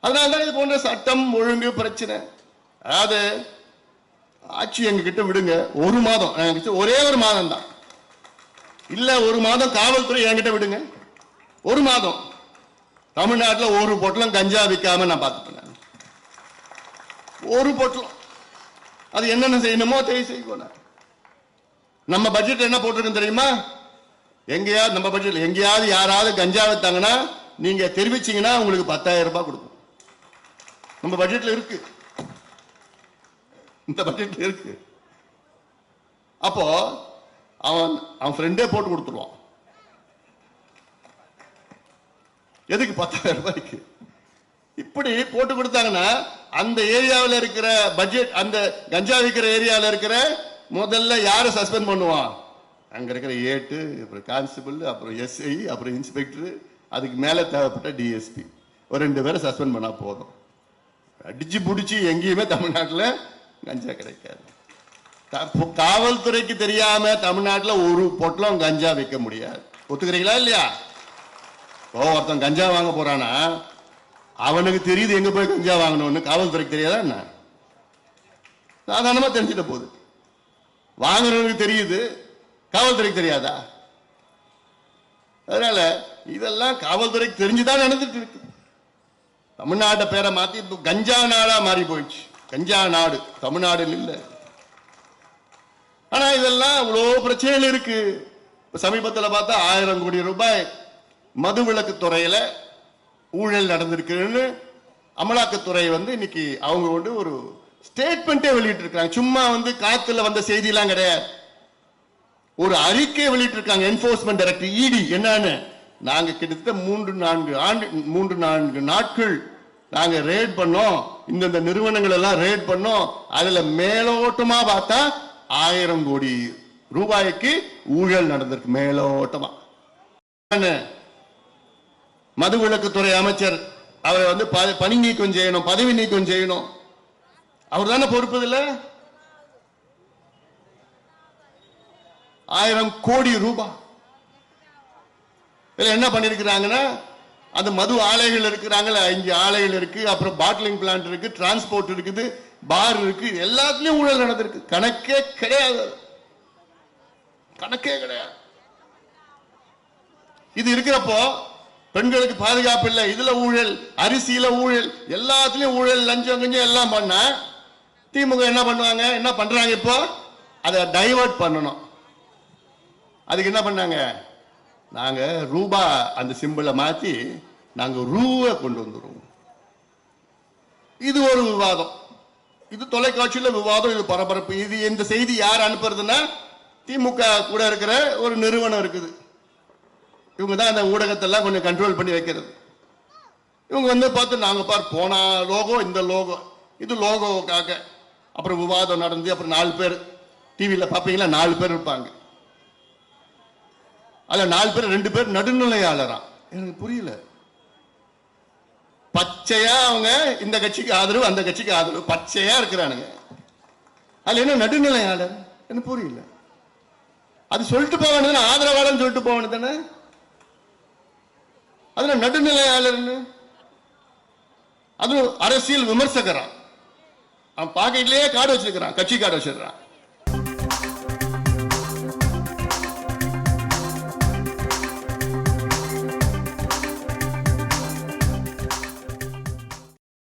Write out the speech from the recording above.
அதனால்தான் இது போன்ற சட்டம் ஒழுங்கு பிரச்சனை. அதாவது ஆட்சி எங்ககிட்ட விடுங்க. ஒரு மாதம். ஒரே ஒரு மாதம் தான். இல்ல ஒரு மாதம் காவல்துறை என்கிட்ட விடுங்க. ஒரு மாதம். தமிழ்நாட்டில் ஒரு பொட்டலம் கஞ்சா விற்காம நான் பார்த்துப்பேன். ஒரு பொட்டலம். அது என்னென்ன செய்யணுமோ தெரிய செய்யணும். நம்ம பட்ஜெட் என்ன போட்டிருக்கோம் தெரியுமா? எங்கேயாவது நம்ம பட்ஜெட்ல எங்கேயாவது யாராவது கஞ்சா வித்தாங்கன்னா நீங்க தெரிவிச்சீங்கன்னா உங்களுக்கு பத்தாயிரம் ரூபாய் கொடுக்கும் நம்ம பட்ஜெட்ல இருக்கு. இந்த பட்ஜெட்ல இருக்கு. அப்போ அவன் அவன் ஃப்ரெண்டே போட்டு கொடுத்துருவான். எதுக்கு பத்தாயிரம் ரூபாய்க்கு? இப்படி போட்டு கொடுத்தாங்கன்னா அந்த ஏரியாவில் இருக்கிற பட்ஜெட் அந்த கஞ்சா விற்கிற ஏரியாவில் இருக்கிற முதல்ல யாரை சஸ்பெண்ட் பண்ணுவான்? அங்கே இருக்கிற ஏட்டு அப்புறம் கான்ஸ்டபிள் அப்புறம் எஸ்ஐ அப்புறம் இன்ஸ்பெக்டர் அதுக்கு மேலே தேவைப்பட்ட டிஎஸ்பி ஒரு ரெண்டு பேரை சஸ்பெண்ட் பண்ணால் போதும். அடிச்சு பிடிச்சி எங்கேயுமே தமிழ்நாட்டில் கஞ்சா கிடைக்காது. காவல்துறைக்கு தெரியாம தமிழ்நாட்டில் ஒரு பொட்டலம் கஞ்சா விற்க முடியாது. ஒத்துக்கிறீங்களா இல்லையா? ஓ ஒருத்தன் கஞ்சா வாங்க போறானா? அவனுக்கு தெரியுது எங்க போய் கஞ்சா வாங்கணும்னு. காவல்துறைக்கு தெரியாதா என்ன? சாதாரணமா தெரிஞ்சுட்ட போகுது. வாங்குறவனுக்கு தெரியுது. காவல்துறைக்கு தெரியாதா? அதனால இதெல்லாம் காவல்துறைக்கு தெரிஞ்சுதான் நடந்துட்டு இருக்கு. தமிழ்நாட்டை பேரை மாத்தி இப்ப கஞ்சா நாடா மாறி போயிடுச்சு. கஞ்சா நாடு. தமிழ்நாடு இல்ல. ஆனா இதெல்லாம் அவ்வளோ பிரச்சனைகள் இருக்கு. இப்ப சமீபத்துல பார்த்தா ஆயிரம் கோடி ரூபாய் மதுவிலக்கு துறையில ஊழல் நடந்திருக்குன்னு அமலாக்கத்துறை வந்து இன்னைக்கு அவங்க வந்து ஒரு ஸ்டேட்மெண்ட்டே வெளியிட்டு இருக்காங்க சும்மா வந்து காத்துல வந்த செய்தியெல்லாம் கிடையாது. ஒரு அறிக்கை வெளியிட்டிருக்காங்க என்போர்ஸ்மெண்ட் டைரக்டர் இடி என்னன்னு? நாங்க கிட்டத்தட்ட மூன்று நான்கு ஆண்டு மூன்று நான்கு நாட்கள் நாங்க ரேட் பண்ணோம். இந்தந்த நிறுவனங்கள் எல்லாம் ரேட் பண்ணோம். அதுல மேலோட்டமா பார்த்தா ஆயிரம் கோடி ரூபாய்க்கு ஊழல் நடந்திருக்கு. மேலோட்டமா. என்ன? மதுவிலக்குத்துறை அமைச்சர் அவரை வந்து ப- பணி நீக்கம் செய்யணும் பதவி நீக்கம் செய்யணும். அவர் தானே பொறுப்பு இல்ல ஆயிரம் கோடி ரூபாய். இதுல என்ன பண்ணிருக்கிறாங்கன்னா அந்த மது ஆலைகள் இருக்கிறாங்கல்ல அஞ்சு ஆலைகள் இருக்கு அப்புறம் பாட்டிலிங் பிளான்ட் இருக்கு டிரான்ஸ்போர்ட் இருக்குது பார் இருக்கு எல்லாத்துலயும் ஊழல் நடந்திருக்கு. கணக்கே கிடையாது. கணக்கே கிடையாது. இது இருக்கிறப்போ பெண்களுக்கு பாதுகாப்பு இல்லை இதுல ஊழல் அரிசியில ஊழல் எல்லாத்துலயும் ஊழல் லஞ்சம் கஞ்சம் எல்லாம் பண்ண திமுக என்ன பண்ணுவாங்க? என்ன பண்றாங்க இப்போ? அதை டைவர்ட் பண்ணணும். அதுக்கு என்ன பண்ணாங்க? நாங்கள் ரூபா அந்த சிம்பிளை மாற்றி நாங்கள் ரூவை கொண்டு வந்துடுவோம் இது ஒரு விவாதம். இது தொலைக்காட்சியில் விவாதம் இது பரபரப்பு. இது இந்த செய்தி யார் அனுப்புறதுன்னா திமுக கூட இருக்கிற ஒரு நிறுவனம் இருக்குது. இவங்க தான் அந்த ஊடகத்தெல்லாம் கொஞ்சம் கண்ட்ரோல் பண்ணி வைக்கிறது. இவங்க வந்து பார்த்து நாங்கள் பார் போன லோகோ இந்த லோகோ இது லோகோவுக்காக அப்புறம் விவாதம் நடந்து அப்புறம் நாலு பேர். டிவியில் பார்ப்பீங்களா? நாலு பேர் இருப்பாங்க. அல்ல நாலு பேர் ரெண்டு பேர் நடுநிலையாளரா எனக்கு புரியல. பச்சையா அவங்க இந்த கட்சிக்கு ஆதரவு அந்த கட்சிக்கு ஆதரவு. பச்சையா இருக்கிறானுங்க. அதுல என்ன நடுநிலையாளர்? எனக்கு புரியல. அது சொல்லிட்டு போக வேண்டியது ஆதரவாளர்னு சொல்லிட்டு போக வேண்டியது தானே அதுல நடுநிலையாளர்னு அது அரசியல் விமர்சகரா அவன் பாக்கெட்லயே கார்டு வச்சிருக்கிறான் கட்சி கார்டு வச்சிருக்கான்